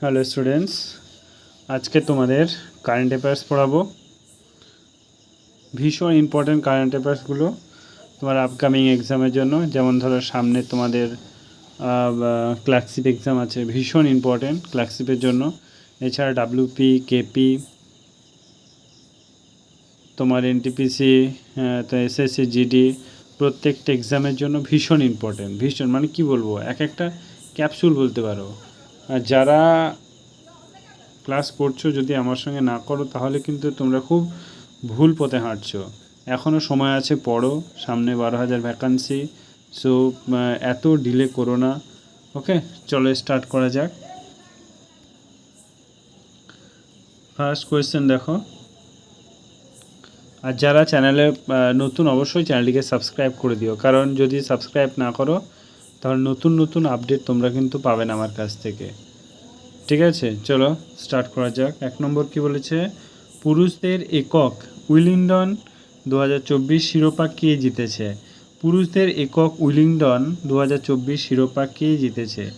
Hello students আজকে তোমাদের current affairs পড়াবো। ভীষণ ইম্পর্ট্যান্ট কারেন্ট অ্যাফেয়ার্সগুলো তোমার আপকামিং এক্সামের জন্য। যেমন ধরো সামনে তোমাদের ক্লার্কশিপ এক্সাম আছে, ভীষণ ইম্পর্ট্যান্ট ক্লার্কশিপের জন্য। এছাড়া ডাব্লিউপি কেপি তোমার এনটিপিসি তো S S C G D প্রত্যেকটা এক্সামের জন্য ভীষণ ইম্পর্ট্যান্ট ভীষণ। মানে কি বলব? এক একটা ক্যাপসুল বলতে পারো। যারা ক্লাস করছ, যদি আমার সঙ্গে না করো, তাহলে কিন্তু তোমরা খুব ভুল পথে হাঁটছো। এখনও সময় আছে, পড়ো। সামনে বারো হাজার ভ্যাকান্সি সো এত ডিলে করো না। ওকে চলো স্টার্ট করা যাক। ফার্স্ট কোয়েশ্চেন দেখো। আর যারা চ্যানেলে নতুন, অবশ্যই চ্যানেলটিকে সাবস্ক্রাইব করে দিও। কারণ যদি সাবস্ক্রাইব না করো তাহলে নতুন নতুন আপডেট তোমরা কিন্তু পাবে না আমার কাছ থেকে। ঠিক আছে? চলো স্টার্ট করা যাক। এক নম্বর কি বলেছে? পুরুষদের একক উইলিংডন দু হাজার চব্বিশ শিরোপা কে জিতেছে? পুরুষদের একক উইলিংডন দু হাজার চব্বিশ শিরোপা কে জিতেছে?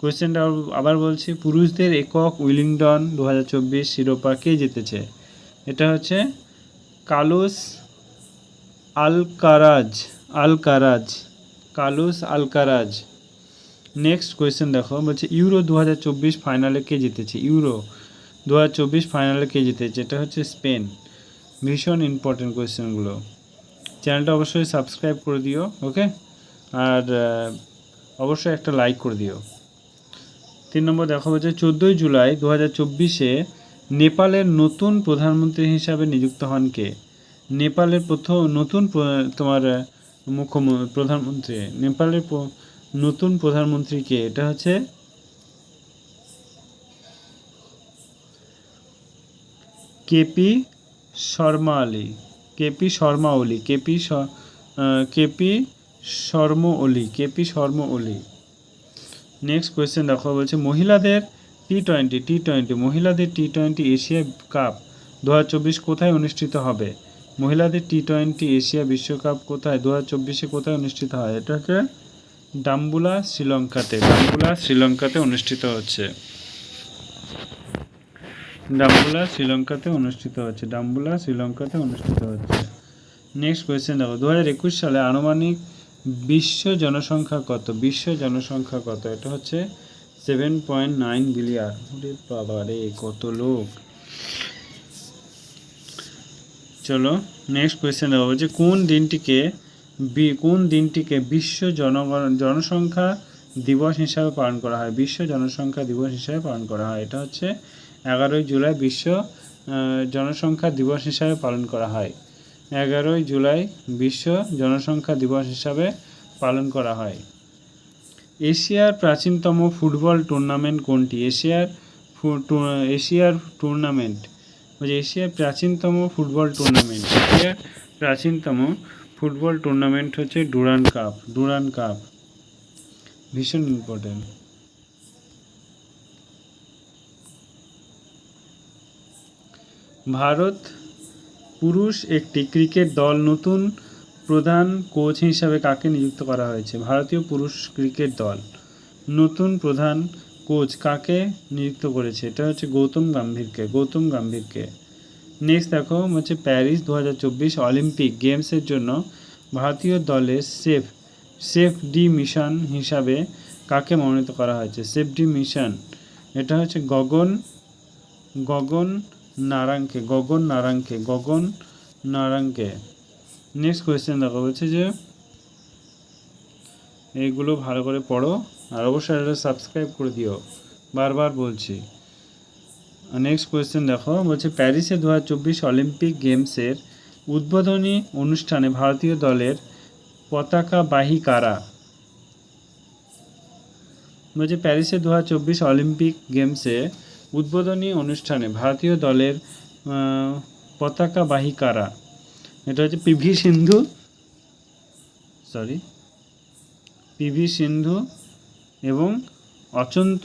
কোয়েশ্চেনটা আবার বলছি, পুরুষদের একক উইলিংডন দু হাজার চব্বিশ শিরোপা কে জিতেছে? এটা হচ্ছে Carlos Alcaraz Alcaraz. Carlos Alcaraz. Next question দেখো, বলছে ইউরো দু হাজার চব্বিশ ফাইনালে কে জিতেছে? ইউরো দু হাজার চব্বিশ ফাইনালে কে জিতেছে? এটা হচ্ছে স্পেন। ভীষণ ইম্পর্টেন্ট কোয়েশ্চেনগুলো চ্যানেলটা অবশ্যই সাবস্ক্রাইব করে দিও ওকে আর অবশ্যই একটা লাইক করে দিও। তিন নম্বর দেখা হচ্ছে চোদ্দোই জুলাই দু হাজার চব্বিশে নেপালের নতুন প্রধানমন্ত্রী হিসাবে নিযুক্ত হন কে? নেপালের প্রথম, নতুন, তোমার মুখ্যমন্ত্রী, প্রধানমন্ত্রী, নেপালের নতুন প্রধানমন্ত্রী কে এটা হচ্ছে KP Sharma Oli, KP Sharma Oli KP KP Sharma Oli KP Sharma Oli next question দেখো, বলছে মহিলাদের টি টোয়েন্টি টি টোয়েন্টি মহিলাদের টি টোয়েন্টি এশিয়া কাপ দু হাজার চব্বিশ কোথায় অনুষ্ঠিত হবে? মহিলাদের টি টোয়েন্টি এশিয়া বিশ্বকাপ কোথায়? দু হাজার চব্বিশে কোথায় অনুষ্ঠিত হয়? এটা হচ্ছে ডাম্বুলা শ্রীলঙ্কাতে ডাম্বুলা শ্রীলঙ্কাতে অনুষ্ঠিত হচ্ছে। ডাম্বুলা শ্রীলঙ্কাতে অনুষ্ঠিত হচ্ছে, ডাম্বুলা শ্রীলঙ্কাতে অনুষ্ঠিত হচ্ছে। নেক্সট কোয়েশ্চেন দেখো দু হাজার একুশ সালে আনুমানিক বিশ্ব জনসংখ্যা কত? বিশ্ব জনসংখ্যা কত? এটা হচ্ছে সেভেন পয়েন্ট নাইন বিলিয়ন বাবা রে কত লোক? চলো নেক্সট কোয়েশ্চেন দেওয়া হচ্ছে কোন দিনটিকে কোন দিনটিকে বিশ্ব জনগণ, জনসংখ্যা দিবস হিসাবে পালন করা হয়? বিশ্ব জনসংখ্যা দিবস হিসাবে পালন করা হয়। এটা হচ্ছে এগারোই জুলাই বিশ্ব জনসংখ্যা দিবস হিসাবে পালন করা হয়। এগারোই জুলাই বিশ্ব জনসংখ্যা দিবস হিসাবে পালন করা হয়। এশিয়ার প্রাচীনতম ফুটবল টুর্নামেন্ট কোনটি? এশিয়ার এশিয়ার টুর্নামেন্ট বলছে এশিয়ার প্রাচীনতম ফুটবল টুর্নামেন্ট এশিয়ার প্রাচীনতম ফুটবল টুর্নামেন্ট হচ্ছে ডুরান কাপ ডুরান কাপ ভীষণ ইম্পর্টেন্ট ভারত পুরুষ একটি ক্রিকেট দল নতুন প্রধান কোচ হিসাবে কাকে নিযুক্ত করা হয়েছে ভারতীয় পুরুষ ক্রিকেট দল নতুন প্রধান কোচ কাকে নিযুক্ত করেছে? এটা হচ্ছে গৌতম গম্ভীরকে গৌতম গম্ভীরকে। নেক্সট দেখো, হচ্ছে প্যারিস দু হাজার চব্বিশ অলিম্পিক গেমসের জন্য ভারতীয় দলের সেফ সেফ ডি মিশন হিসাবে কাকে মনোনীত করা হয়েছে? Chef de mission. এটা হচ্ছে গগন গগন নারাঙ্কে গগন নারাঙ্কে গগন নারাঙ্কে নেক্সট কোয়েশ্চেন দেখো, বলছে যে এইগুলো ভালো করে পড়ো আর অবশ্যই এটা সাবস্ক্রাইব করে দিও। বারবার বলছি। নেক্সট কোয়েশ্চেন দেখো, বলছে প্যারিসে দু অলিম্পিক গেমসের উদ্বোধনী অনুষ্ঠানে ভারতীয় দলের পতাকাবাহী কারা? বলছে প্যারিসে দু হাজার চব্বিশ অলিম্পিক গেমসে উদ্বোধনী অনুষ্ঠানে ভারতীয় দলের পতাকাবাহী কারা? এটা হচ্ছে PV Sindhu. Sorry PV Sindhu এবং অচন্ত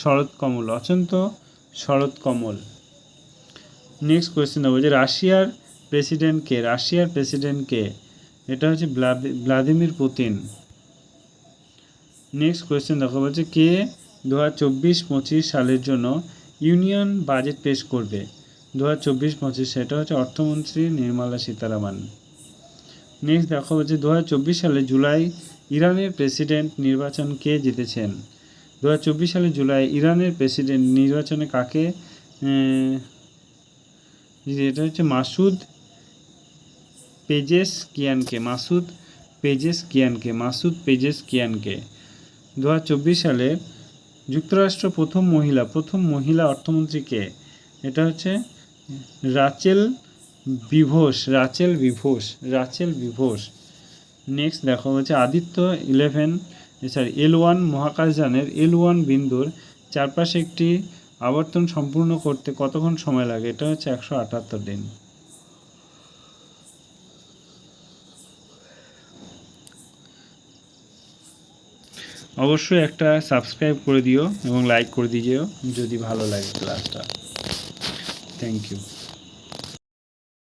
শরৎকমল অচন্ত শরৎকমল নেক্সট কোয়েশ্চেন দেবো যে রাশিয়ার প্রেসিডেন্ট কে, রাশিয়ার প্রেসিডেন্ট কে? এটা হচ্ছে ভ্লাদিমির পুতিন। নেক্সট কোয়েশ্চেন দেখো, বলছে কে দু হাজার চব্বিশ পঁচিশ সালের জন্য ইউনিয়ন বাজেট পেশ করবে? দু হাজার চব্বিশ পঁচিশ, সেটা হচ্ছে অর্থমন্ত্রী নির্মলা সীতারামন। নেক্সট দেখো হচ্ছে দু চব্বিশ সালে জুলাই ইরানের প্রেসিডেন্ট নির্বাচন কে জিতেছেন। দু হাজার চব্বিশ সালে জুলাই ইরানের প্রেসিডেন্ট নির্বাচনে কাকে এটা হচ্ছে মাসুদ পেজেস কিয়ানকে মাসুদ পেজেস কিয়ানকে মাসুদ পেজেস কিয়ানকে দু হাজার চব্বিশ সালে যুক্তরাষ্ট্র প্রথম মহিলা প্রথম মহিলা অর্থমন্ত্রীকে এটা হচ্ছে Rachel Reeves Rachel Reeves Rachel বিভোস next দেখো হচ্ছে Aditya eleven sorry L one মহাকাশযানের L one বিন্দুর চারপাশে একটি আবর্তন সম্পূর্ণ করতে কতক্ষণ সময় লাগে? এটা হচ্ছে একশো আটাত্তর দিন। অবশ্যই একটা সাবস্ক্রাইব করে দিও এবং লাইক করে দিও যদি ভালো লাগে ক্লাসটা থ্যাংক ইউ